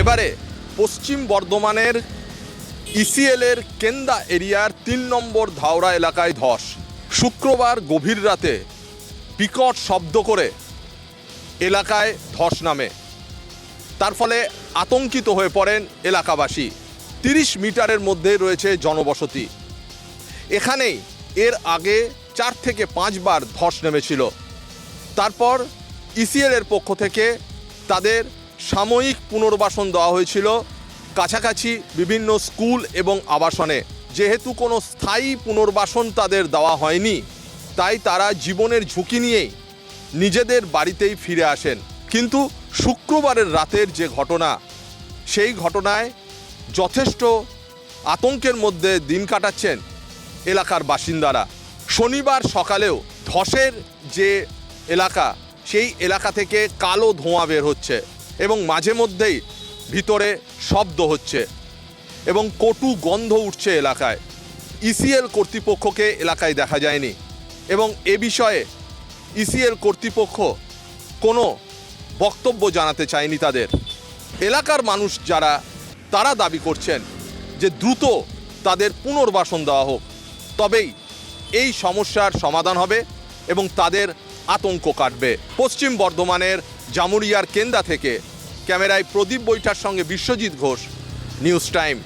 এবারে পশ্চিম বর্ধমানের ইসিএলের কেন্দা এরিয়ার তিন নম্বর ধাওড়া এলাকায় ধস। শুক্রবার গভীর রাতে বিকট শব্দ করে এলাকায় ধস নামে। তার ফলে আতঙ্কিত হয়ে পড়েন এলাকাবাসী। তিরিশ মিটারের মধ্যে রয়েছে জনবসতি। এখানেই এর আগে চার থেকে পাঁচবার ধস নেমেছিল। তারপর ইসিএল এর পক্ষ থেকে তাদের সাময়িক পুনর্বাসন দেওয়া হয়েছিল কাছাকাছি বিভিন্ন স্কুল এবং আবাসনে। যেহেতু কোনো স্থায়ী পুনর্বাসন তাদের দেওয়া হয়নি, তাই তারা জীবনের ঝুঁকি নিয়েই নিজেদের বাড়িতেই ফিরে আসেন। কিন্তু শুক্রবারের রাতের যে ঘটনা, সেই ঘটনায় যথেষ্ট আতঙ্কের মধ্যে দিন কাটাচ্ছেন এলাকার বাসিন্দারা। শনিবার সকালেও ধসের যে এলাকা, সেই এলাকা থেকে কালো ধোঁয়া বের হচ্ছে। এবং মাঝে মধ্যেই ভিতরে শব্দ হচ্ছে এবং কটু গন্ধ উঠছে এলাকায়। ইসিএল কর্তৃপক্ষকে এলাকায় দেখা যায়নি এবং এ বিষয়ে ইসিএল কর্তৃপক্ষ কোনো বক্তব্য জানাতে চায়নি তাদের। এলাকার মানুষ যারা, তারা দাবি করছেন যে দ্রুত তাদের পুনর্বাসন দেওয়া হোক। তবেই এই সমস্যার সমাধান হবে এবং তাদের আতঙ্ক কাটবে। পশ্চিম বর্ধমানের জামুরিয়ার কেন্দা থেকে ক্যামেরায় প্রদীপ বৈঠার সঙ্গে বিশ্বজিৎ ঘোষ নিউজ টাইম।